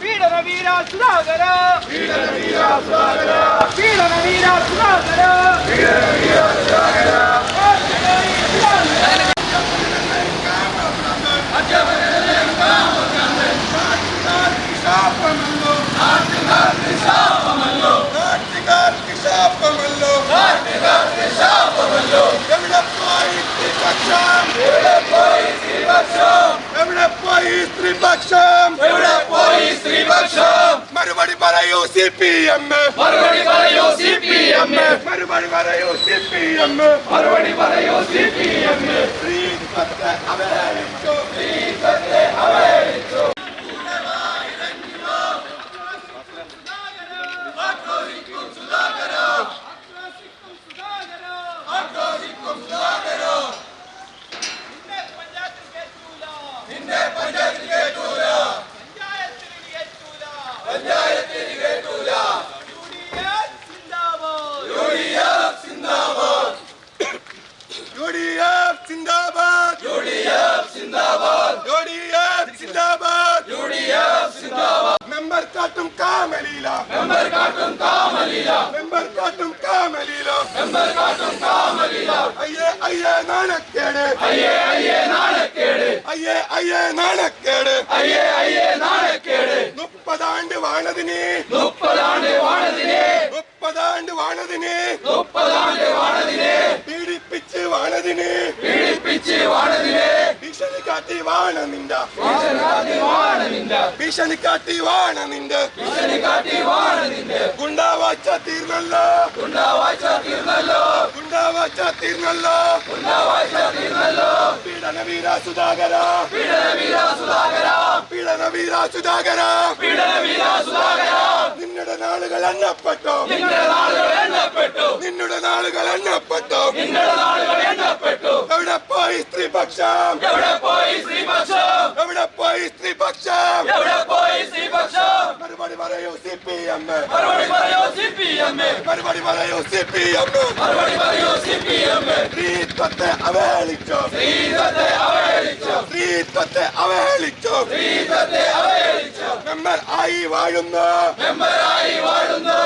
பீடன வீரா சுதாகர பீடன வீரா சுதாகர பீடன வீரா சுதாகர பீடன வீரா Sudhakara Demina Pai, Tipakshan! Demina Pai, Tipakshan! പറയൂ സി പി എം. മറുപടി പറയൂ സി പി എം. മറുപടി പറയൂ സി പി എം. മറുപടി പറയൂ സി പി എം. സ്ത്രീത്വത്തെ അവഹേളിച്ചു യു ഡി എഫ് സിന്ദാബാദ് യു ഡി എഫ് സിന്ദാബാദ് യു ഡി എഫ് സിന്ദാബാദ് യു ഡി എഫ് സിന്ദാബാദ് മെമ്പർ കാട്ടും കാമലീല. മെമ്പർ കാട്ടും കാമലീല. മെമ്പർ കാട്ടും കാമലീല. മെമ്പർ കാട്ടും കാമലീല. അയ്യേ അയ്യേ നാണക്കേട്. അയ്യേ അയ്യേ നാണക്കേട്. അയ്യേ അയ്യേ നാണക്കേട്. അയ്യേ അയ്യേ നാണക്കേട്. മുപ്പതാണ്ട് വാണതിന്. മുപ്പതാണ്ട് വാണതിനെ. മുപ്പതാണ്ട് വാണതിന്. മുപ്പതാണ്ട് വാണതിനെ. പീഡിപ്പിച്ച് വാണതിന്. പീഡിപ്പിച്ച് വാണതിനെ. കാട്ടി വാണ നിന്റെ. ഭീഷണി കാട്ടി വാണ നിന്റെ. ഗുണ്ടാവാച്ച തീർന്നല്ലോ. ഗുണ്ടാവാഴ്ച തീർന്നല്ലോ. ഗുണ്ടാവാച്ച തീർന്നല്ലോ. ഗുണ്ടാവാഴ്ച തീർന്നല്ലോ. പീഡന വീര സുധാകര പീഡന വീര സുധാകര പീഡന വീര സുധാകര പീഡന വീര സുധാകര നിന്നുടെ നാളുകൾ എണ്ണപ്പെട്ടു. നിങ്ങളുടെ നാളുകൾ എണ്ണപ്പെട്ടു. നിന്നുടെ നാളുകൾ എണ്ണപ്പെട്ടു. നിങ്ങളുടെ നാളുകൾ എണ്ണപ്പെട്ടു. എവിടെ പോയി സ്ത്രീപക്ഷം? എവിടെ പോയി എവിടെ പോയി സ്ത്രീപക്ഷം എവിടെ പോയി സ്ത്രീപക്ഷം മറുപടി പറയൂ സി പി എം. മറുപടി പറയൂ സി പി എം. മറുപടി പറയൂ സി പി എം. മറുപടി പറയൂ സി പി എം. സ്ത്രീത്വത്തെ അവഹേളിച്ചു? സ്ത്രീത്വത്തെ അവഹേളിച്ചു? സ്ത്രീത്വത്തെ അവഹേളിച്ചു? സ്ത്രീത്വത്തെ അവഹേളിച്ചു? മെമ്പർ ആയി വാഴുന്ന. ആയി വാഴുന്നു.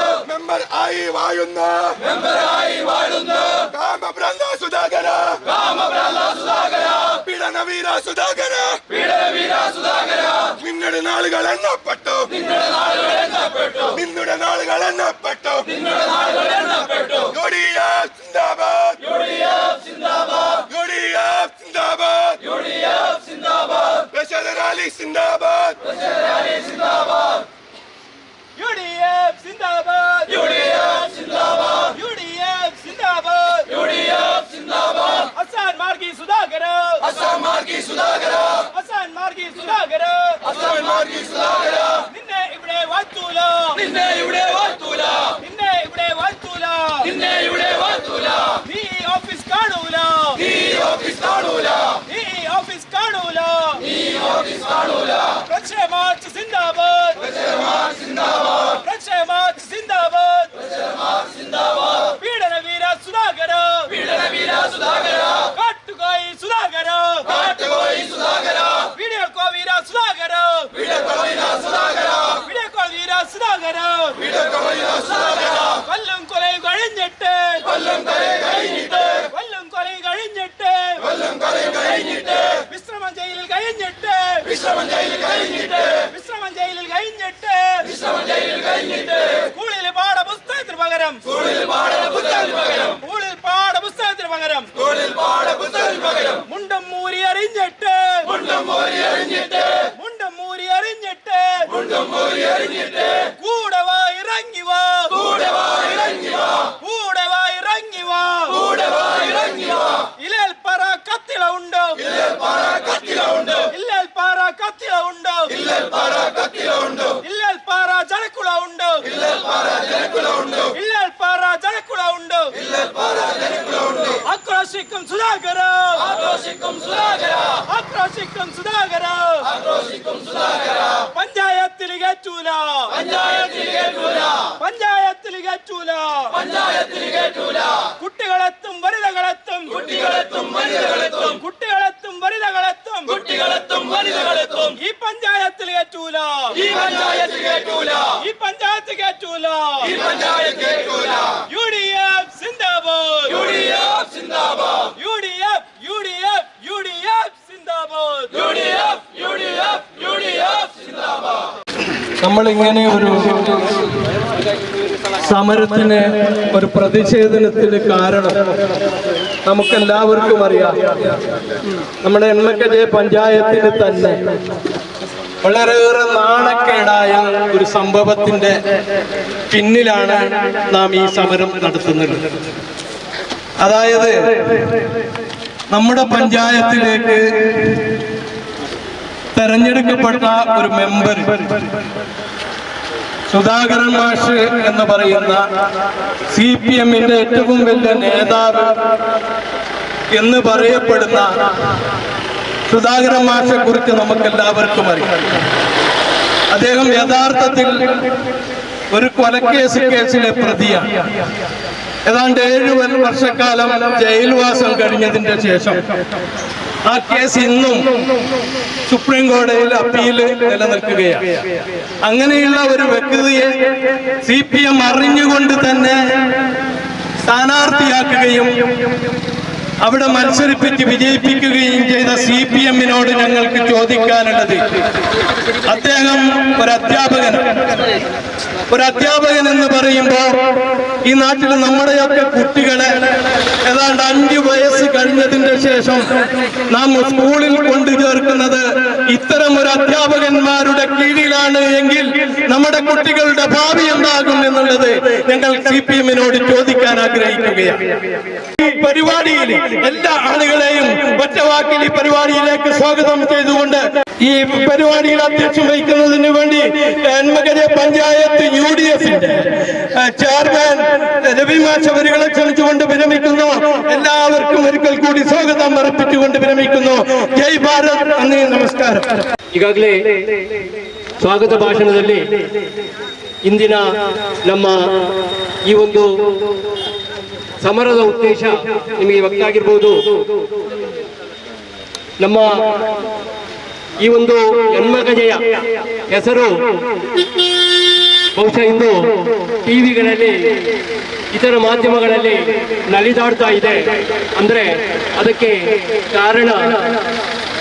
മെമ്പർ ആയി വാഴുന്ന മെമ്പറായി വാഴുന്ന കാമപ്രന്ദ സുധാകര കാമപ്രന്ദ സുധാകര പിടനവീര സുധാകര പിടനവീര സുധാകര നിങ്ങളുടെ നാളുകൾ എണ്ണപ്പെട്ടു. നിങ്ങളുടെ നാളുകൾ എണ്ണപ്പെട്ടു. നിങ്ങളുടെ നാളുകൾ എണ്ണപ്പെട്ടു. നിങ്ങളുടെ നാളുകൾ എണ്ണപ്പെട്ടു. യുഡിഎഫ് സിന്ദാബാദ് യുഡിഎഫ് സിന്ദാബാദ് യുഡിഎഫ് സിന്ദാബാദ് യുഡിഎഫ് സിന്ദാബാദ് ബഷീർ അലി സിന്ദാബാദ് ബഷീർ അലി സിന്ദാബാദ് അസാം മാർഗി സുധാകര. അസാൻ മാർഗി സുധാകര. അസാം മാർഗി സുധാകര. നിന്നെ ഇവിടെ വാഴ്ത്തൂല. നിന്നെ ഇവിടെ വാഴ്ത്തൂല. നിന്നെ ഇവിടെ വാഴ്ത്തൂല. നിന്നെ ഇവിടെ വാഴ്ത്തൂല. നീ ഈ ഓഫീസ് കാണൂല. നീ ഓഫീസ് കാണൂല. നീ ഈ ഓഫീസ് കാണൂല. നീ ഓഫീസ് കാണൂല. പ്രക്ഷേ മാർച്ച് സിന്ദാബാദ്. സിന്ദാബാദ്. പ്രക്ഷേ മാർച്ച് സിന്ദാബാദ് സിന്ദാബാദ്. அறிஞ்சிட்டு. முண்டம் ஊறி அறிஞ்சிட்டு. முண்டம் ஊறி அறிஞ்சிட்டு முண்டம் ஊறி அறிஞ்சிட்டு கூடவா இறங்கி வா. கூடவா இறங்கி வா. கூடவா இறங்கி வா கூடவா இறங்கி வா இலேல் பாரா கத்தில உண்டோ. இலேல் பாரா கத்தில உண்டோ. இலேல் பாரா ആക്രോശിക്കും സുധാകര ആഘോഷിക്കും സുധാകര ആക്രോശിക്കും സുധാകര ആഘോഷിക്കും സുധാകര പഞ്ചായത്തിൽ കേറ്റൂല. പഞ്ചായത്തിൽ കേട്ടൂല പഞ്ചായത്തിൽ കേറ്റൂല. പഞ്ചായത്തിൽ കേറ്റൂല. കുട്ടികളെത്തും വനിതകളെത്തും. കുട്ടികളെത്തും വനിതകളെത്തും. കുട്ടികളെത്തും വനിതകളെത്തും. കുട്ടികളെത്തും വനിതകളെത്തും. ഈ പഞ്ചായത്തിൽ കേറ്റൂല. ഈ പഞ്ചായത്തിൽ കേറ്റൂല. ഈ പഞ്ചായത്ത് കേറ്റൂല. ഈ പഞ്ചായത്ത് കേറ്റൂല. യു ഡി എഫ് സിന്ദാബാദ് യു ഡി എഫ് സിന്ദാബാദ് U D F U D F U D F സിന്ദാബാദ് U D F U D F U D F സിന്ദാബാദ് നമ്മളിങ്ങനെ ഒരു സമരത്തിന് ഒരു പ്രതിഷേധത്തിന് കാരണം നമുക്കെല്ലാവർക്കും അറിയാം. നമ്മുടെ എണ്ണക്കജയ പഞ്ചായത്തിന് തന്നെ വളരെയേറെ നാണക്കേടായ ഒരു സംഭവത്തിന്റെ പിന്നിലാണ് നാം ഈ സമരം നടത്തുന്നത്. അതായത് നമ്മുടെ പഞ്ചായത്തിലേക്ക് തെരഞ്ഞെടുക്കപ്പെട്ട ഒരു മെമ്പർ. സുധാകരൻ മാഷ് എന്ന് പറയുന്ന സി പി എമ്മിന്റെ ഏറ്റവും വലിയ നേതാവ് എന്ന് പറയപ്പെടുന്ന സുധാകരൻ മാഷെ കുറിച്ച് നമുക്ക് എല്ലാവർക്കും അറിയാം. അദ്ദേഹം യഥാർത്ഥത്തിൽ ഒരു കൊലക്കേസ് കേസിലെ പ്രതിയാണ്. ഏതാണ്ട് ഏഴ് വർഷക്കാലം ജയിൽവാസം കഴിഞ്ഞതിന്റെ ശേഷം ആ കേസ് ഇന്നും സുപ്രീം കോടതിയിൽ അപ്പീൽ നിലനിൽക്കുകയാണ്. അങ്ങനെയുള്ള ഒരു വ്യക്തിയെ സി പി എം അറിഞ്ഞുകൊണ്ട് തന്നെ സ്ഥാനാർത്ഥിയാക്കുകയും അവിടെ മത്സരിപ്പിച്ച് വിജയിപ്പിക്കുകയും ചെയ്ത സി പി എമ്മിനോട് ഞങ്ങൾക്ക് ചോദിക്കാനുള്ളത്. അദ്ദേഹം ഒരു അധ്യാപകൻ ഒരു അധ്യാപകൻ എന്ന് പറയുമ്പോൾ ഈ നാട്ടിൽ നമ്മുടെയൊക്കെ കുട്ടികളെ ഏതാണ്ട് അഞ്ചു വയസ്സ് കഴിഞ്ഞതിന്റെ ശേഷം നാം സ്കൂളിൽ കൊണ്ടു ചേർക്കുന്നത് ഇത്തരം ഒരു അധ്യാപകന്മാരുടെ കീഴിലാണ് എങ്കിൽ നമ്മുടെ കുട്ടികളുടെ ഭാവി എന്താകും എന്നുള്ളത് ഞങ്ങൾ സി പി എമ്മിനോട് ചോദിക്കാൻ ആഗ്രഹിക്കുകയാണ്. പരിപാടിയിൽ എല്ലാ ആളുകളെയും ഒറ്റ വാക്കിൽ ഈ പരിപാടിയിലേക്ക് സ്വാഗതം ചെയ്തുകൊണ്ട് ഈ പരിപാടിയിൽ അധ്യക്ഷം വഹിക്കുന്നതിന് വേണ്ടി എൻമകര പഞ്ചായത്ത് യു ഡി എഫിന്റെ ചെയർമാൻ രവി മാഷ് അവരുകളെ ക്ഷണിച്ചുകൊണ്ട് വിരമിക്കുന്നു എല്ലാവർക്കും ഒരിക്കൽ കൂടി സ്വാഗതം അർപ്പിച്ചുകൊണ്ട് വിരമിക്കുന്നു ജയ് ഭാരത് നന്ദി ನಮಸ್ಕಾರ ಈಗಾಗಲೇ ಸ್ವಾಗತ ಭಾಷಣದಲ್ಲಿ ಇಂದಿನ ನಮ್ಮ ಈ ಒಂದು ಸಮರದ ಉದ್ದೇಶ ನಿಮಗೆ ಗೊತ್ತಾಗಿರ್ಬೋದು. ನಮ್ಮ ಈ ಒಂದು ಜನ್ಮಗಜೆಯ ಹೆಸರು ಬಹುಶಃ ಇಂದು ಟಿವಿಗಳಲ್ಲಿ, ಇತರ ಮಾಧ್ಯಮಗಳಲ್ಲಿ ನಲಿದಾಡ್ತಾ ಇದೆ. ಅಂದ್ರೆ ಅದಕ್ಕೆ ಕಾರಣ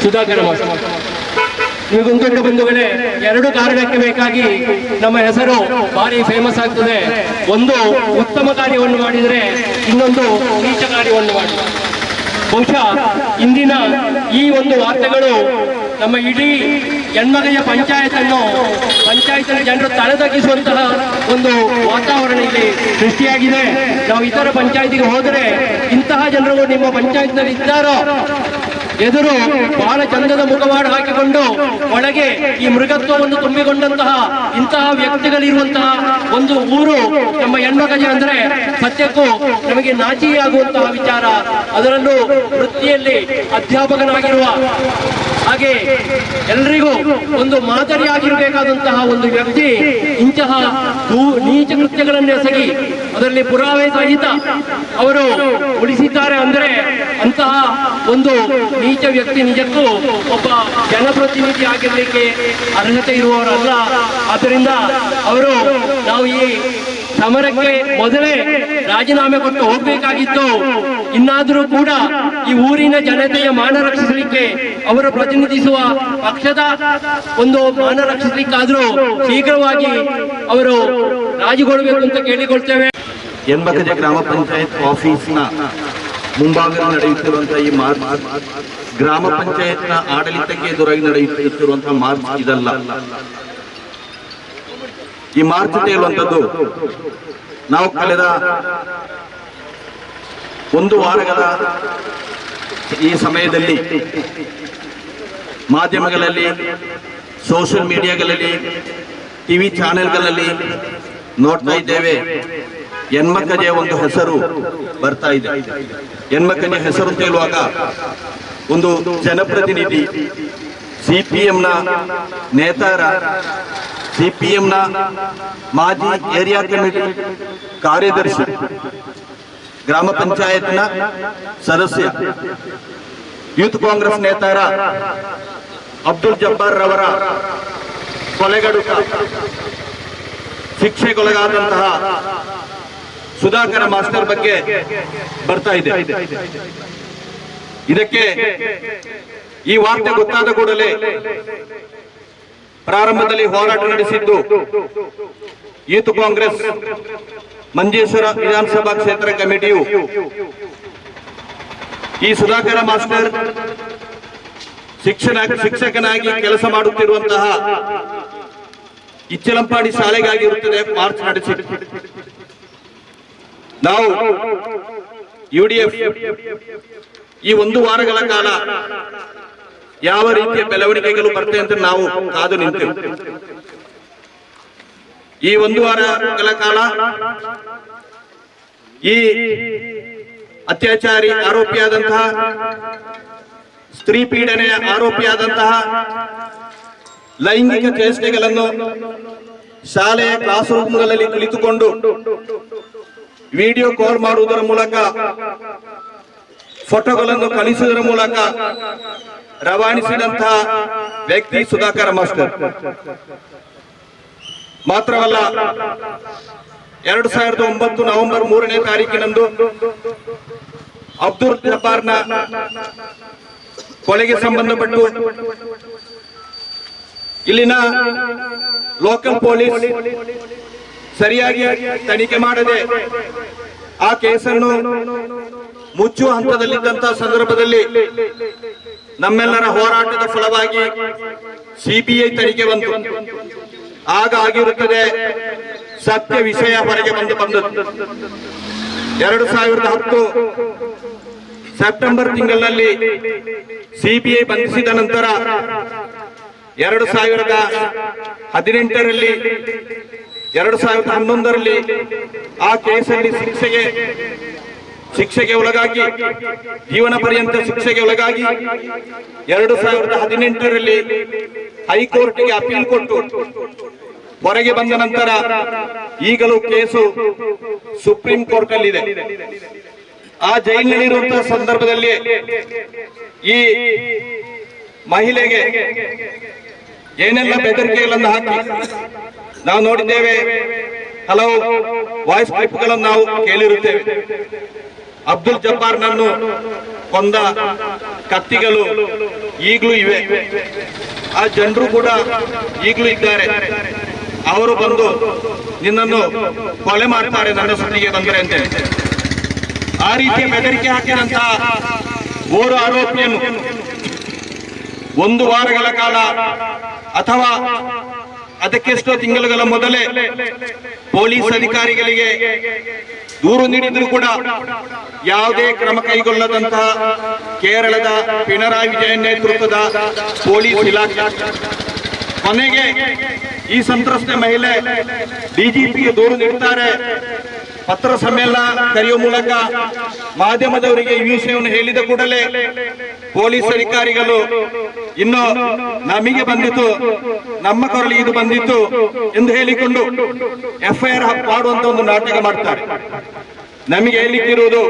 ಸುಧಾಕರ ನಿಮಗೊಂದುಂಟು ಬಂಧುಗಳೇ, ಎರಡು ಕಾರಣಕ್ಕೆ ಬೇಕಾಗಿ ನಮ್ಮ ಹೆಸರು ಭಾರಿ ಫೇಮಸ್ ಆಗ್ತದೆ. ಒಂದು ಉತ್ತಮ ಕಾರ್ಯವನ್ನು ಮಾಡಿದರೆ ಇನ್ನೊಂದು ನೀಚ ಕಾರ್ಯವನ್ನು ಮಾಡಿ ಬಹುಶಃ ಇಂದಿನ ಈ ಒಂದು ವಾರ್ತೆಗಳು ನಮ್ಮ ಇಡೀ ಹೆಣ್ಮಗೆಯ ಪಂಚಾಯತ್ ಅನ್ನು ಪಂಚಾಯತ್ನ ಜನರು ತಲೆದಗ್ಗಿಸುವಂತಹ ಒಂದು ವಾತಾವರಣ ಇಲ್ಲಿ ಸೃಷ್ಟಿಯಾಗಿದೆ. ನಾವು ಇತರ ಪಂಚಾಯತಿಗೆ ಹೋದರೆ ಇಂತಹ ಜನರು ನಿಮ್ಮ ಪಂಚಾಯತ್ನಲ್ಲಿ ಇದ್ದಾರೋ? ಎದುರು ಬಹಳ ಚಂದದ ಮುಖವಾಡ ಹಾಕಿಕೊಂಡು ಒಳಗೆ ಈ ಮೃಗತ್ವವನ್ನು ತುಂಬಿಕೊಂಡಂತಹ ಇಂತಹ ವ್ಯಕ್ತಿಗಳಿರುವಂತಹ ಒಂದು ಊರು ನಮ್ಮ ಹೆಣ್ಮಗಜ ಅಂದ್ರೆ ಸತ್ಯಕ್ಕೂ ನಮಗೆ ನಾಚಿಯಾಗುವಂತಹ ವಿಚಾರ. ಅದರಲ್ಲೂ ವೃತ್ತಿಯಲ್ಲಿ ಅಧ್ಯಾಪಕನಾಗಿರುವ ಹಾಗೆ ಎಲ್ರಿಗೂ ಒಂದು ಮಾದರಿಯಾಗಿರಬೇಕಾದಂತಹ ಒಂದು ವ್ಯಕ್ತಿ ಇಂತಹ ನೀಚ ಕೃತ್ಯಗಳನ್ನು ಎಸಗಿ ಅದರಲ್ಲಿ ಪುರಾವೆ ಸಹಿತ ಅವರು ಉಳಿಸಿದ್ದಾರೆ ಅಂದರೆ ಅಂತಹ ಒಂದು ನೀಚ ವ್ಯಕ್ತಿ ನಿಜಕ್ಕೂ ಒಬ್ಬ ಜನಪ್ರತಿನಿಧಿ ಆಗಿರಲಿಕ್ಕೆ ಅರ್ಹತೆ ಇರುವವರಲ್ಲ. ಆದ್ದರಿಂದ ಅವರು ನಾವು ಈ ಸಮರಕ್ಕೆ ಮೊದಲೇ ರಾಜೀನಾಮೆ ಕೊಟ್ಟು ಹೋಗಬೇಕಾಗಿತ್ತು. ಇನ್ನಾದರೂ ಕೂಡ ಈ ಊರಿನ ಜನತೆಯ ಮಾನ ರಕ್ಷಿಸಲಿಕ್ಕೆ ಅವರು ಪ್ರತಿನಿಧಿಸುವ ಪಕ್ಷದ ಒಂದು ಮಾನ ರಕ್ಷಿಸಲಿಕ್ಕಾದ್ರೂ ಶೀಘ್ರವಾಗಿ ಅವರು ರಾಜಿಗೊಳ್ಳಬೇಕು ಅಂತ ಕೇಳಿಕೊಳ್ತೇವೆ. ಎನ್ಬಕಜ ಗ್ರಾಮ ಪಂಚಾಯತ್ ಆಫೀಸ್ನ ಮುಂಭಾಗದಲ್ಲಿ ನಡೆಯುತ್ತಿರುವಂತಹ ಈ ಮಾರ್ಚ್, ಗ್ರಾಮ ಪಂಚಾಯತ್ನ ಆಡಳಿತಕ್ಕೆ ಎದುರಾಗಿ ನಡೆಯುತ್ತಿರುವಂತಹ ಮಾರ್ಚ್ ಇದಲ್ಲ. ಈ ಮಾರ್ಚ್ ಹೇಳುವಂಥದ್ದು ನಾವು ಕಳೆದ ಒಂದು ವಾರಗಳ ಈ ಸಮಯದಲ್ಲಿ ಮಾಧ್ಯಮಗಳಲ್ಲಿ, ಸೋಷಿಯಲ್ ಮೀಡಿಯಾಗಳಲ್ಲಿ, ಟಿವಿ ಚಾನೆಲ್ಗಳಲ್ಲಿ ನೋಡ್ತಾ ಇದ್ದೇವೆ. ಹೆಣ್ಮಕ್ಕಜೆ ಒಂದು ಹೆಸರು ಬರ್ತಾ ಇದೆ. ಹೆಣ್ಮಕ್ಕನೆಯ ಹೆಸರು ಅಂತ ಹೇಳುವಾಗ ಒಂದು ಜನಪ್ರತಿನಿಧಿ ಸಿ ಪಿ ಎಂನ ನೇತಾರ ಸಿ ಪಿ ಎಂನ ಮಾಜಿ ಏರಿಯಾ ಕಮಿಟಿ ಕಾರ್ಯದರ್ಶಿ, ಗ್ರಾಮ ಪಂಚಾಯತ್ನ ಸದಸ್ಯ, ಯೂತ್ ಕಾಂಗ್ರೆಸ್ ನೇತಾರ ಅಬ್ದುಲ್ ಜಬ್ಬಾರ್ ರವರ ಕೊಲೆಗಡುಕ, ಶಿಕ್ಷೆಗೊಳಗಾದಂತಹ ಸುಧಾಕರ ಮಾಸ್ಟರ್ ಬಗ್ಗೆ ಬರ್ತಾ ಇದೆ. ಇದಕ್ಕೆ ಈ ವಾರ್ತೆ ಗೊತ್ತಾದ ಕೂಡಲೇ ಪ್ರಾರಂಭದಲ್ಲಿ ಹೋರಾಟ ನಡೆಸಿದ್ದು ಯೂತ್ ಕಾಂಗ್ರೆಸ್, ಮಂಜೇಶ್ವರ ವಿಧಾನಸಭಾ ಕ್ಷೇತ್ರ ಕಮಿಟಿಯು. ಈ ಸುಧಾಕರ ಮಾಸ್ಟರ್ ಶಿಕ್ಷಣ ಶಿಕ್ಷಕನಾಗಿ ಕೆಲಸ ಮಾಡುತ್ತಿರುವಂತಹ ಇಚ್ಚಲಂಪಾಡಿ ಶಾಲೆಗಾಗಿರುತ್ತದೆ, ಮಾರ್ಚ್ ನಡೆಸಿ. ನಾವು ಯು ಡಿ ಎಫ್ ಈ ಒಂದು ವಾರಗಳ ಕಾಲ ಯಾವ ರೀತಿಯ ಬೆಳವಣಿಗೆಗಳು ಬರ್ತವೆ ಅಂತ ನಾವು ಕಾದು ನಿಂತೇವೆ. ಈ ಒಂದು ವಾರಗಳ ಕಾಲ ಈ ಅತ್ಯಾಚಾರಿ ಆರೋಪಿಯಾದಂತಹ, ಸ್ತ್ರೀ ಪೀಡನೆಯ ಆರೋಪಿಯಾದಂತಹ ಲೈಂಗಿಕ ಚೇಷ್ಟೆಗಳನ್ನು ಶಾಲೆಯ ಕ್ಲಾಸ್ ರೂಮ್ಗಳಲ್ಲಿ ಕುಳಿತುಕೊಂಡು ವಿಡಿಯೋ ಕಾಲ್ ಮಾಡುವುದರ ಮೂಲಕ, ಫೋಟೋಗಳನ್ನು ಕಳಿಸುವುದರ ಮೂಲಕ ರವಾನಿಸಿದಂತಹ ವ್ಯಕ್ತಿ ಸುಧಾಕರ ಮಾಸ್ಟರ್. ಮಾತ್ರವಲ್ಲ, ಎರಡು ಸಾವಿರದ ಒಂಬತ್ತು ನವೆಂಬರ್ ಮೂರನೇ ತಾರೀಕಿನಂದು ಅಬ್ದುಲ್ ಜಬ್ಬಾರ್ನ ಕೊಲೆಗೆ ಸಂಬಂಧಪಟ್ಟು ಇಲ್ಲಿನ ಲೋಕಲ್ ಪೊಲೀಸ್ ಸರಿಯಾಗಿ ತನಿಖೆ ಮಾಡದೆ ಆ ಕೇಸನ್ನು ಮುಚ್ಚುವ ಹಂತದಲ್ಲಿದ್ದಂತಹ ಸಂದರ್ಭದಲ್ಲಿ ನಮ್ಮೆಲ್ಲರ ಹೋರಾಟದ ಫಲವಾಗಿ ಸಿಬಿಐ ತನಿಖೆ ಬಂತು. ಆಗ ಆಗಿರುತ್ತದೆ ಸತ್ಯ ವಿಷಯ ಹೊರಗೆ ಬಂದು ಬಂದದ್ದು. ಎರಡು ಸಾವಿರದ ಹತ್ತು ಸೆಪ್ಟೆಂಬರ್ ತಿಂಗಳಿನಲ್ಲಿ ಸಿಬಿಐ ಬಂಧಿಸಿದ ನಂತರ ಎರಡು ಸಾವಿರದ ಹದಿನೆಂಟರಲ್ಲಿ ಎರಡು ಸಾವಿರದ ಹನ್ನೊಂದರಲ್ಲಿ ಆ ಕೇಸಲ್ಲಿ ಶಿಕ್ಷೆಗೆ ಶಿಕ್ಷೆಗೆ ಒಳಗಾಗಿ, ಜೀವನ ಪರ್ಯಂತ ಶಿಕ್ಷೆಗೆ ಒಳಗಾಗಿ ಎರಡು ಸಾವಿರದ ಹದಿನೆಂಟರಲ್ಲಿ ಹೈಕೋರ್ಟ್ಗೆ ಅಪೀಲ್ ಕೊಟ್ಟು ಹೊರಗೆ ಬಂದ ನಂತರ ಈಗಲೂ ಕೇಸು ಸುಪ್ರೀಂ ಕೋರ್ಟ್ ಅಲ್ಲಿದೆ ಆ ಜೈಲಿನಲ್ಲಿರುವಂತಹ ಸಂದರ್ಭದಲ್ಲಿ ಈ ಮಹಿಳೆಗೆ ಏನೆಲ್ಲ ಬೆದರಿಕೆಗಳನ್ನು ಹಾಕಿ? ನಾವು ನೋಡಿದ್ದೇವೆ, ಹಲವು ವಾಯ್ಸ್ ಕ್ಲಿಪ್ಗಳನ್ನು ನಾವು ಕೇಳಿರುತ್ತೇವೆ. ಅಬ್ದುಲ್ ಜಬ್ಬಾರ್ನನ್ನು ಕೊಂದ ಕತ್ತಿಗಳು ಈಗಲೂ ಇವೆ. ಆ ಜನರು ಕೂಡ ಈಗಲೂ ಇದ್ದಾರೆ. ಅವರು ಬಂದು ನಿನ್ನನ್ನು ಕೊಲೆ ಮಾಡ್ತಾರೆ ನನ್ನ ಸುದ್ದಿಗೆ ಬಂದರೆ ಅಂತ ಆ ರೀತಿಯ ಬೆದರಿಕೆ ಹಾಕಿದಂತಹ ಓರ್ವ ಆರೋಪಿಯನ್ನು ಒಂದು ವಾರಗಳ ಕಾಲ ಅಥವಾ ಅದಕ್ಕೆಷ್ಟೋ ತಿಂಗಳುಗಳ ಮೊದಲೇ ಪೊಲೀಸ್ ಅಧಿಕಾರಿಗಳಿಗೆ ದೂರು ನೀಡಿದ್ರು ಕೂಡ ಯಾವುದೇ ಕ್ರಮ ಕೈಗೊಳ್ಳದಂತಹ ಕೇರಳದ ಪಿಣರಾಯಿ ವಿಜಯನ್ ನೇತೃತ್ವದ ಪೊಲೀಸ್ ಇಲಾಖೆ. ಕೊನೆಗೆ ಈ ಸಂತ್ರಸ್ತ ಮಹಿಳೆ ಡಿಜಿಪಿಗೆ ದೂರು ನೀಡುತ್ತಾರೆ. ಪತ್ರ ಸಮ್ಮೇಳನ ಕರೆಯುವ ಮೂಲಕ ಮಾಧ್ಯಮದವರಿಗೆ ಈ ವಿಷಯವನ್ನು ಹೇಳಿದ ಕೂಡಲೇ ಪೊಲೀಸ್ ಅಧಿಕಾರಿಗಳು ಇನ್ನು ನಮಗೆ ಬಂದಿತು ನಮ್ಮ ಕೊರಳಿಗೆ ಇದು ಬಂದಿತ್ತು ಎಂದು ಹೇಳಿಕೊಂಡು ಎಫ್ಐಆರ್ ಮಾಡುವಂತ ಒಂದು ನಾಟಕ ಮಾಡ್ತಾರೆ. ನಮಗೆ ಹೇಳಲಿಕ್ಕಿರುವುದು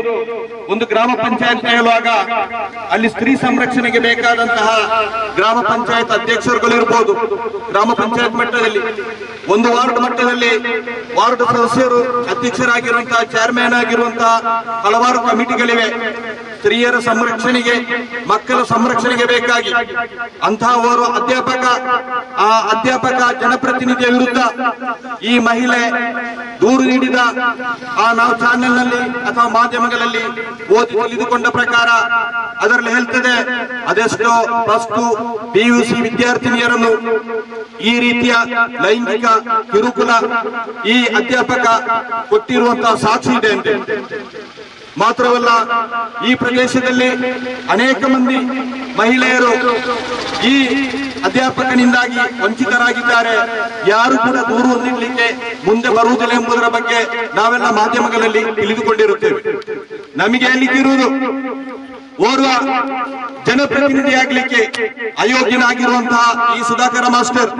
ಒಂದು ಗ್ರಾಮ ಪಂಚಾಯತ್ ಹೇಳುವಾಗ ಅಲ್ಲಿ ಸ್ತ್ರೀ ಸಂರಕ್ಷಣೆಗೆ ಬೇಕಾದಂತಹ ಗ್ರಾಮ ಪಂಚಾಯತ್ ಅಧ್ಯಕ್ಷರುಗಳು ಇರ್ಬೋದು. ಗ್ರಾಮ ಪಂಚಾಯತ್ ಮಟ್ಟದಲ್ಲಿ ಒಂದು ವಾರ್ಡ್ ಮಟ್ಟದಲ್ಲಿ ವಾರ್ಡ್ ಸದಸ್ಯರು ಅಧ್ಯಕ್ಷರಾಗಿರುವಂತಹ ಚೇರ್ಮನ್ ಆಗಿರುವಂತಹ ಹಲವಾರು ಕಮಿಟಿಗಳಿವೆ. ಸ್ತ್ರೀಯರ ಸಂರಕ್ಷಣೆಗೆ, ಮಕ್ಕಳ ಸಂರಕ್ಷಣೆಗೆ ಬೇಕಾಗಿ. ಅಂತಹ ಓರ್ವ ಅಧ್ಯಾಪಕ, ಆ ಅಧ್ಯಾಪಕ ಜನಪ್ರತಿನಿಧಿಯ ವಿರುದ್ಧ ಈ ಮಹಿಳೆ ದೂರು ನೀಡಿದ. ಆ ನಾವು ಚಾನೆಲ್ನಲ್ಲಿ ಅಥವಾ ಮಾಧ್ಯಮಗಳಲ್ಲಿ ಓದಿ ತಿಳಿದುಕೊಂಡ ಪ್ರಕಾರ ಅದರಲ್ಲಿ ಹೇಳ್ತದೆ, ಅದೆಷ್ಟೋ ಟು ಪಿಯುಸಿ ವಿದ್ಯಾರ್ಥಿನಿಯರನ್ನು ಈ ರೀತಿಯ ಲೈಂಗಿಕ ಕಿರುಕುಲ ಈ ಅಧ್ಯಾಪಕ ಕೊಟ್ಟಿರುವಂತಹ ಸಾಕ್ಷಿ ಇದೆ ಅಂತೆ. ಮಾತ್ರವಲ್ಲ, ಈ ಪ್ರದೇಶದಲ್ಲಿ ಅನೇಕ ಮಂದಿ ಮಹಿಳೆಯರು ಈ ಅಧ್ಯಾಪಕನಿಂದಾಗಿ ವಂಚಿತರಾಗಿದ್ದಾರೆ. ಯಾರು ಕೂಡ ದೂರು ನೀಡಲಿಕ್ಕೆ ಮುಂದೆ ಬರುವುದಿಲ್ಲ ಎಂಬುದರ ಬಗ್ಗೆ ನಾವೆಲ್ಲ ಮಾಧ್ಯಮಗಳಲ್ಲಿ ತಿಳಿದುಕೊಂಡಿರುತ್ತೇವೆ. ನಮಗೆ ಅಲ್ಲಿಗಿರುವುದು ಓರ್ವ ಜನಪ್ರತಿನಿಧಿಯಾಗಲಿಕ್ಕೆ ಅಯೋಗ್ಯನಾಗಿರುವಂತಹ ಈ ಸುಧಾಕರ ಮಾಸ್ಟರ್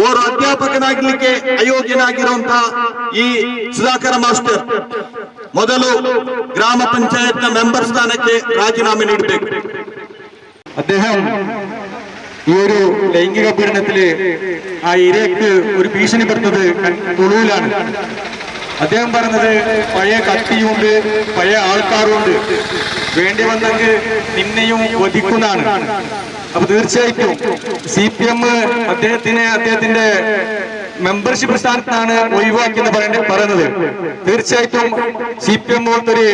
ಓರ್ವ ಅಧ್ಯಾಪಕನಾಗಲಿಕ್ಕೆ ಅಯೋಗ್ಯನಾಗಿರುವಂತಹ ಈ ಸುಧಾಕರ ಮಾಸ್ಟರ್ ಮೊದಲು ಗ್ರಾಮ ಪಂಚಾಯತ್ನ ಮೆಂಬರ್ ಸ್ಥಾನಕ್ಕೆ ರಾಜೀನಾಮೆ ನೀಡಬೇಕು അദ്ദേഹം ഈ ഒരു ലൈംഗിക പീഡനത്തില് ആ ഇരയ്ക്ക് ഒരു ഭീഷണിപ്പെടുന്നത് തുളുവിലാണ് അദ്ദേഹം പറഞ്ഞത് പഴയ കത്തിയുണ്ട് പഴയ ആൾക്കാരുണ്ട്. വേണ്ടി വന്നെങ്കിൽ നിന്നെയും വധിക്കുന്നതാണ്. അപ്പൊ തീർച്ചയായിട്ടും സി പി എം അദ്ദേഹത്തിനെ അദ്ദേഹത്തിന്റെ മെമ്പർഷിപ്പ് സ്ഥാനത്താണ് ഒഴിവാക്കിയെന്ന് പറയുന്നത്. തീർച്ചയായിട്ടും സി പി എം പോലത്തൊരു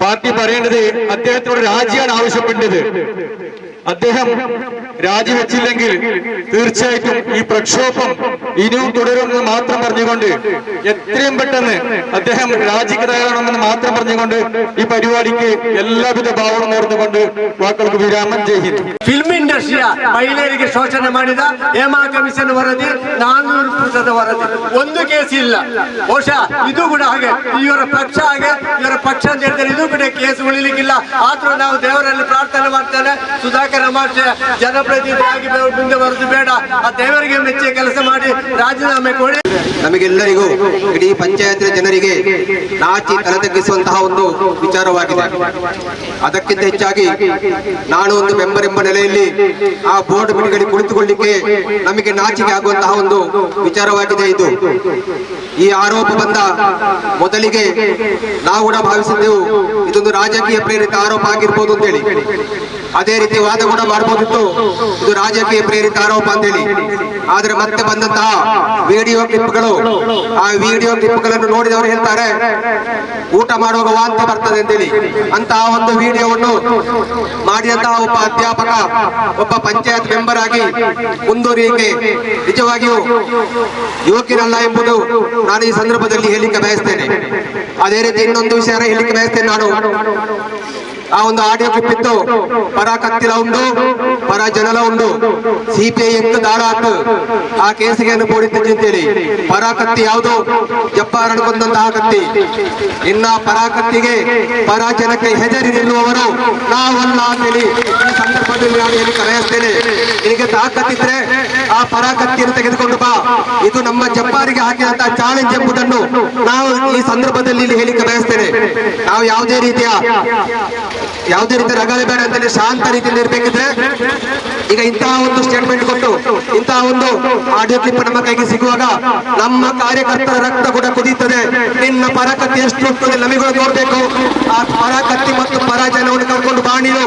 പാർട്ടി പറയേണ്ടത് അദ്ദേഹത്തിനോട് രാജിയാണ് ആവശ്യപ്പെട്ടത്. അദ്ദേഹം രാജിവെച്ചില്ലെങ്കിൽ തീർച്ചയായിട്ടും ഈ പ്രക്ഷോഭം ഇനിയും തുടരുമെന്ന് മാത്രം പറഞ്ഞുകൊണ്ട് എത്രയും പെട്ടെന്ന് അദ്ദേഹം രാജിക്ക് തയ്യാറാണെന്ന് മാത്രം പറഞ്ഞുകൊണ്ട് ഈ പരിപാടിക്ക് എല്ലാവിധ ഭാവവും നേർന്നുകൊണ്ട് വാക്കുകൾക്ക് വിരാമം ചെയ്യുന്നു ಫಿಲ್ಮ್ ಇಂಡಸ್ಟ್ರಿಯ ಮಹಿಳೆಯರಿಗೆ ಶೋಷಣೆ ಮಾಡಿದ ಹೇಮಾ ಕಮಿಷನ್ ವರದಿ ನಾನ್ನೂರು ಪುರುಷದ ವರದಿ. ಒಂದು ಕೇಸ್ ಇಲ್ಲ. ಬಹುಶಃ ಇದು ಕೂಡ ಹಾಗೆ. ಇವರ ಪಕ್ಷ ಹಾಗೆ, ಇವರ ಪಕ್ಷ ಅಂತ ಹೇಳ್ತಾರೆ ಇದು ಕೂಡ ಕೇಸ್ ಉಳಿಲಿಕ್ಕಿಲ್ಲ. ಆದ್ರೂ ನಾವು ದೇವರಲ್ಲಿ ಪ್ರಾರ್ಥನೆ ಮಾಡ್ತೇನೆ. ಸುಧಾಕರ್ ಅಮಾರ್ಷ ಜನಪ್ರತಿನಿಧಿಯಾಗಿ ಮುಂದೆ ಬರೋದು ಬೇಡ. ಆ ದೇವರಿಗೆ ಮೆಚ್ಚಿ ಕೆಲಸ ಮಾಡಿ ರಾಜೀನಾಮೆ ಕೊಡಿ. ನಮಗೆಲ್ಲರಿಗೂ ಇಡೀ ಪಂಚಾಯತ್ ಜನರಿಗೆ ನಾಚಿ ತಲೆ ತಗ್ಗಿಸುವಂತಹ ಒಂದು ವಿಚಾರವಾಗಿದೆ. ಅದಕ್ಕಿಂತ ಹೆಚ್ಚಾಗಿ ನಾನು ಒಂದು ಮೆಂಬರ್ ಎಂಬ ನೆಲೆಯಲ್ಲಿ ಆ ಬೋರ್ಡ್ ಮೀಟಿಂಗ್ ಕುಳಿತುಕೊಳ್ಳಿಕ್ಕೆ ನಮಗೆ ನಾಚಿಕೆ ಆಗುವಂತಹ ಒಂದು ವಿಚಾರವಾಗಿದೆ ಇದು. ಈ ಆರೋಪ ಬಂದ ಮೊದಲಿಗೆ ನಾವು ಕೂಡ ಭಾವಿಸಿದ್ದೆವು ಇದೊಂದು ರಾಜಕೀಯ ಪ್ರೇರಿತ ಆರೋಪ ಆಗಿರ್ಬೋದು ಅಂತೇಳಿ. ಅದೇ ರೀತಿ ವಾದ ಕೂಡ ಮಾಡಬಹುದಿತ್ತು. ಇದು ರಾಜಕೀಯ ಪ್ರೇರಿತ ಆರೋಪ ಅಂತೇಳಿ. ಆದ್ರೆ ಮತ್ತೆ ಬಂದಂತಹ ವಿಡಿಯೋ ಕ್ಲಿಪ್ಗಳು, ಆ ವಿಡಿಯೋ ಕ್ಲಿಪ್ಗಳನ್ನು ನೋಡಿದವರು ಹೇಳ್ತಾರೆ, ಊಟ ಮಾಡುವಾಗ ವಾಂತಿ ಬರ್ತದೆ ಅಂತೇಳಿ. ಅಂತಹ ಒಂದು ವಿಡಿಯೋವನ್ನು ಮಾಡಿದಂತಹ ಒಬ್ಬ ಅಧ್ಯಾಪಕ ಒಬ್ಬ ಪಂಚಾಯತ್ ಮೆಂಬರ್ ಆಗಿ ಮುಂದುವರಿಯಕ್ಕೆ ನಿಜವಾಗಿಯೂ ಯುವಕಿರಲ್ಲ ಎಂಬುದು ನಾನು ಈ ಸಂದರ್ಭದಲ್ಲಿ ಹೇಳಿಕೆ ಬಯಸ್ತೇನೆ. ಅದೇ ರೀತಿ ಇನ್ನೊಂದು ವಿಷಯ ಹೇಳಿಕೆ ಬಯಸ್ತೇನೆ ನಾನು. ಆ ಒಂದು ಆಡಿಯೋ ಕ್ಲಿಪ್ ಇತ್ತು. ಪರ ಕತ್ತಿಲ ಉಂಡು, ಪರ ಜನಲ ಉಂಡು. ಸಿಪಿಐ ಎಂತ ಹಾಕು. ಆ ಕೇಸಿಗೆಯನ್ನು ಪೋಡಿದ್ದು ಅಂತೇಳಿ. ಪರ ಕತ್ತಿ ಯಾವುದು? ಜಪ್ಪಾರಣ ಕೊಂದಂತಹ ಕತ್ತಿ. ಇನ್ನ ಪರ ಕತ್ತಿಗೆ ಪರ ಜನಕ್ಕೆ ಹೆದರಿ ನಿಲ್ಲುವವರು ನಾವಲ್ಲ ಅಂತೇಳಿ ಈ ಸಂದರ್ಭದಲ್ಲಿ ನಾನು ಏನು ಕರೆಯುತ್ತೇನೆ ನಿನಗೆ ತಾಕತ್ತಿದ್ರೆ ಆ ಪರ ಕತ್ತಿಯನ್ನು ತೆಗೆದುಕೊಂಡು ಬಾ. ಇದು ನಮ್ಮ ಜಪ್ಪಾರಿಗೆ ಹಾಕಿದಂತಹ ಚಾಲೆಂಜ್ ಎಂಬುದನ್ನು ನಾವು ಈ ಸಂದರ್ಭದಲ್ಲಿ ಇಲ್ಲಿ ಹೇಳಿ ಬಯಸ್ತೇನೆ ನಾವು ಯಾವುದೇ ರೀತಿಯ ಯಾವುದೇ ರೀತಿ ರಗಳೆ ಬೇಡ ಅಂತೇಳಿ ಶಾಂತ ರೀತಿಯಲ್ಲಿ ಇರ್ಬೇಕಿದ್ರೆ ಈಗ ಇಂತಹ ಒಂದು ಸ್ಟೇಟ್ಮೆಂಟ್ ಕೊಟ್ಟು ಇಂತಹ ಒಂದು ಆಡಿಯೋ ಕ್ಲಿಪ್ ನಮ್ಮ ಕೈಗೆ ಸಿಗುವಾಗ ನಮ್ಮ ಕಾರ್ಯಕರ್ತರ ರಕ್ತ ಕೂಡ ಕುದೀತದೆ. ನಿನ್ನ ಪರಕತ್ತಿ ಎಷ್ಟು ಹೋಗ್ತದೆ ನಮಗೆ ನೋಡ್ಬೇಕು. ಆ ಪರಕತ್ತಿ ಮತ್ತು ಪರಾಜಯವನ್ನು ಕರ್ಕೊಂಡು ಬಾಣಿಲು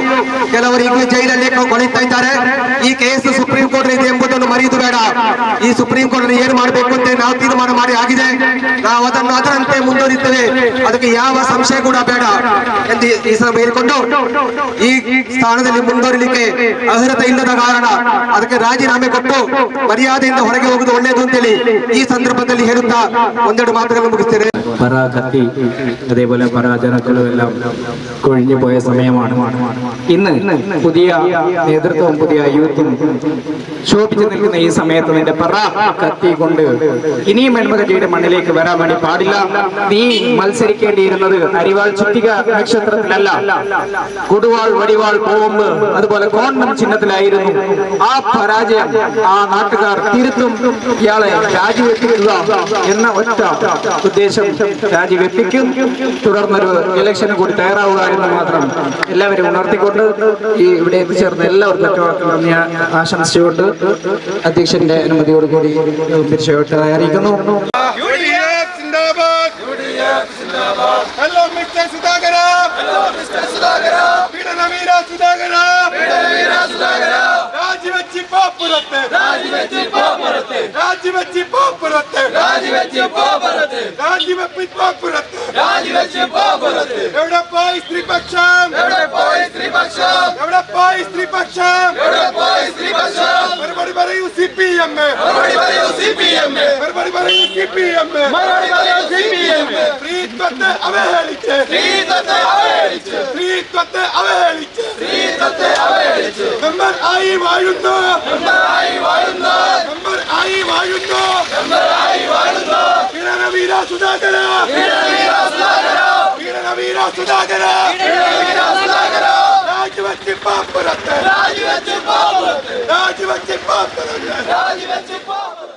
ಕೆಲವರು ಈಗಲೂ ಜೈಲಲ್ಲಿ ಕೊಳಿತಾ ಇದ್ದಾರೆ. ಈ ಕೇಸ್ ಸುಪ್ರೀಂ ಕೋರ್ಟ್ ಇದೆ ಎಂಬುದನ್ನು ಮರೆಯುವುದು ಬೇಡ. ಈ ಸುಪ್ರೀಂ ಕೋರ್ಟ್ ಏನು ಮಾಡಬೇಕು ಅಂತ ನಾವು ತೀರ್ಮಾನ ಮಾಡಿ ಆಗಿದೆ. ನಾವು ಅದನ್ನು ಅದರಂತೆ ಮುಂದುವರಿತೇವೆ. ಅದಕ್ಕೆ ಯಾವ ಸಂಶಯ ಕೂಡ ಬೇಡ ಎಂದು ಈ- ಸಭೆ ಹೇಳಿಕೊಂಡು ಈ ಸ್ಥಾನದಲ್ಲಿ ಮುಂದುವರಿಲಿಕ್ಕೆ ಅರ್ಹತೆ ಇಲ್ಲದ ಕಾರಣ ಅದಕ್ಕೆ ರಾಜೀನಾಮೆ ಕೊಟ್ಟು ಮರ್ಯಾದೆಯಿಂದ ಹೊರಗೆ ಹೋಗುವುದು ಒಳ್ಳೆಯದು ಅಂತೇಳಿ ಈ ಸಂದರ್ಭದಲ್ಲಿ ಹೇಳುತ್ತಾ ಒಂದೆರಡು ಮಾತುಗಳನ್ನು ಮುಗಿಸ್ತೇನೆ പറ കത്തി അതേപോലെ പറ ജനക്കളും എല്ലാം കൊഴിഞ്ഞു പോയ സമയമാണ്. ഇന്ന് പുതിയ നേതൃത്വവും പുതിയ യൂത്തും ശോഭിച്ചു നിൽക്കുന്ന ഈ സമയത്ത് നിന്റെ പറ കത്തി കൊണ്ട് ഇനിയും എൺപതടിയുടെ മണ്ണിലേക്ക് വരാൻ വേണ്ടി പാടില്ല. നീ മത്സരിക്കേണ്ടിയിരുന്നത് അരിവാൾ ചുറ്റിക നക്ഷത്രത്തിലല്ല. കൊടുവാൾ വടിവാൾ ബോംബ് അതുപോലെ കോണ്ടം ചിഹ്നത്തിലായിരുന്നു. ആ പരാജയം ആ നാട്ടുകാർ തിരുത്തും ഇയാളെ രാജിവെപ്പിക്കുക എന്ന ഒറ്റ ഉദ്ദേശം രാജിവെപ്പിക്കും. തുടർന്നൊരു ഇലക്ഷന് കൂടി തയ്യാറാവുക എന്ന് മാത്രം എല്ലാവരും ഉണർത്തിക്കൊണ്ട് ഈ ഇവിടെ എത്തിച്ചേർന്ന എല്ലാവർക്കും ഒറ്റവാക്കിൽ നന്ദി ആശംസിച്ചുകൊണ്ട് അധ്യക്ഷന്റെ അനുമതിയോടുകൂടി പിരിച്ചുവിട്ട് അറിയിക്കുന്നു UDF സിന്ദാബാദ് UDF സിന്ദാബാദ് hello mister Sudhakara hello mister Sudhakara പീഡനവീര Sudhakara പീഡനവീര സുധാകര രാജിവെച്ചി പോപ്പുറത്ത് രാജിവെച്ചി പോപ്പുറത്ത് രാജിവെച്ചി പോപ്പുറത്ത് രാജിവെച്ചി പോപ്പുറത്ത് രാജിവെപ്പി പോപ്പുറത്ത് രാജിവെച്ചി പോപ്പുറത്ത് എവിടെ പോയി സ്ത്രീപക്ഷം? എവിടെ പോയി സ്ത്രീപക്ഷം? എവിടെ പോയി സ്ത്രീപക്ഷം? എവിടെ പോയി സ്ത്രീപക്ഷം? പറയൂ സി പി എം മറുപടി പറയൂ സി പി എം മറുപടി പറയൂ സി പി എം മറുപടി പറയൂ സി പി എം സ്ത്രീത്വത്തെ അവഹേളിച്ച്. സ്ത്രീത്വത്തെ അവഹേളിച്ച്. സ്ത്രീത്വത്തെ അവഹേളിച്ച്. സ്ത്രീത്വത്തെ അവഹേളിച്ച്. മെമ്പർ ആയി വാഴുന്നു. മെമ്പർ ആയി വാഴുന്നു. മെമ്പർ ആയി വാഴുന്നു. മെമ്പർ ആയി വാഴുന്നു. പീഡനവീര സുധാകര. പീഡനവീര സുധാകര. സുധാകര. സുധാകര. രാജിവെച്ച് പാപ്പുറത്ത്. രാജിവെച്ച് പാപ്പുറത്ത്. രാജിവെച്ച് പാപ്പുറത്ത്. രാജിവെച്ച് പാപ്പുറത്ത്.